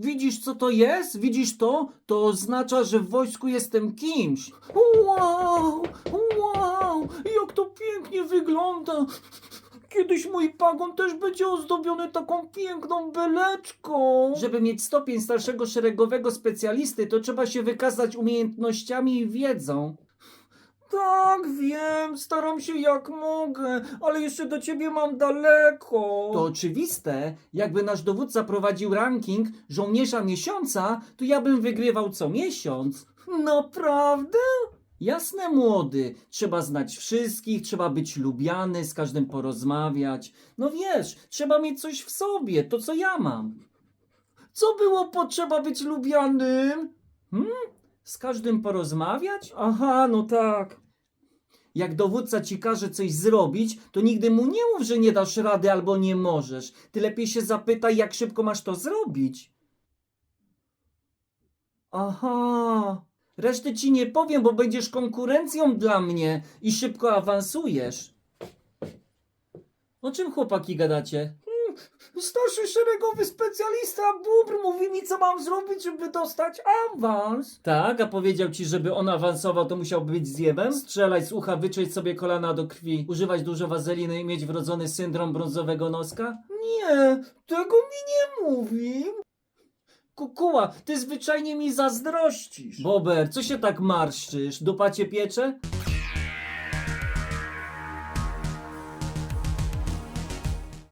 Widzisz, co to jest? Widzisz to? To oznacza, że w wojsku jestem kimś. Wow, wow, jak to pięknie wygląda. Kiedyś mój pagon też będzie ozdobiony taką piękną beleczką. Żeby mieć stopień starszego szeregowego specjalisty, to trzeba się wykazać umiejętnościami i wiedzą. Tak, wiem, staram się jak mogę, ale jeszcze do ciebie mam daleko. To oczywiste. Jakby nasz dowódca prowadził ranking żołnierza miesiąca, to ja bym wygrywał co miesiąc. Naprawdę? Jasne, młody. Trzeba znać wszystkich, trzeba być lubiany, z każdym porozmawiać. No wiesz, trzeba mieć coś w sobie, to co ja mam. Co było potrzeba być lubianym? Z każdym porozmawiać? Aha, no tak. Jak dowódca ci każe coś zrobić, to nigdy mu nie mów, że nie dasz rady albo nie możesz. Ty lepiej się zapytaj, jak szybko masz to zrobić. Aha. Reszty ci nie powiem, bo będziesz konkurencją dla mnie i szybko awansujesz. O czym chłopaki gadacie? Starszy szeregowy specjalista Bubr mówi mi, co mam zrobić, żeby dostać awans. Tak, a powiedział ci, żeby on awansował, to musiał być zjebem? Strzelać z ucha, wyczuć sobie kolana do krwi, używać dużo wazeliny i mieć wrodzony syndrom brązowego noska? Nie, tego mi nie mówi. Kukuła, ty zwyczajnie mi zazdrościsz. Bober, co się tak marszczysz? Dupa cię piecze?